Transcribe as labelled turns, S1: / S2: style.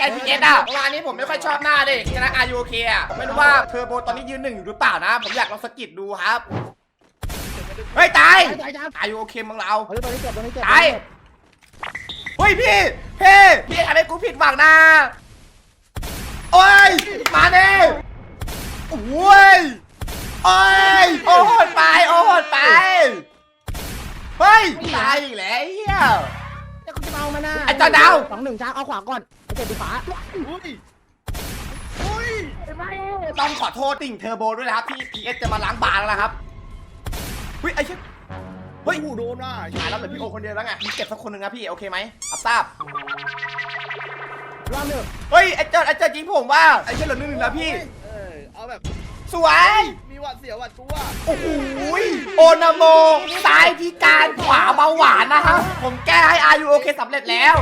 S1: แคนพีเอสอะเมื่อวานนี้ผมไม่ค่อยชอบหน้าดิชนะอายุโอเคอะผมไม่รู้ว่าเทอร์โบตอนนี้ยืนหนึ่งอยู่หรือเปล่านะ ผมอยากลองสกิดดูครับ เฮ้ยตาย
S2: ตายจ้า
S1: อายุโอเคมึงเรา
S2: เฮ้ยตอนนี้เจ็บตอนนี้เจ็บ
S1: ตาย เฮ้ยพี่เฮ้พี่ทำให้กูผิดหวังนะโอ้ย มาเน่โอ้ยโอ้ย โอ้โหดไป โอ้โหดไป เฮ้ย ตายอีกแล้วไอ้เฮีย
S2: เดี๋ยวกูจะเอามานะ
S1: ไอ้จอดาว
S2: สองหนึ่งจ้าเอาขวาก่อน จ็บดูขวา
S3: อุ้ยอุ้ย
S2: ไม่
S1: ต้องขอโทษติ่งเทอร์โบด้วยนะครับ ที่ PS จะมาล้างบางแล้วนะครับเฮ้ยไอ้เชี่ยเฮ้ย
S3: โอ้โหโดนว่ะ
S1: หายแล้วเหลือพี่โอคนเดียวแล้วไงมีเก็บสักคนหนึ่งนะพี่โอเคไหมอับทราบ
S2: รอบหนึ่ง
S1: เฮ้ยไอ้เจิดไอ้เจิดยิงผมว่าไอ้เชี่ยเหลือหนึ่งหนึ่งแล้วพี่
S3: เออเอาแบบ
S1: สวย
S3: มีหวัดเสียวหวัดกลัว
S1: โอ้โหยโอนาโมซ้ายพิการขวาเบาหวานนะครับ ผมแก้ให้อายุโอเคสำเร็จแล้ว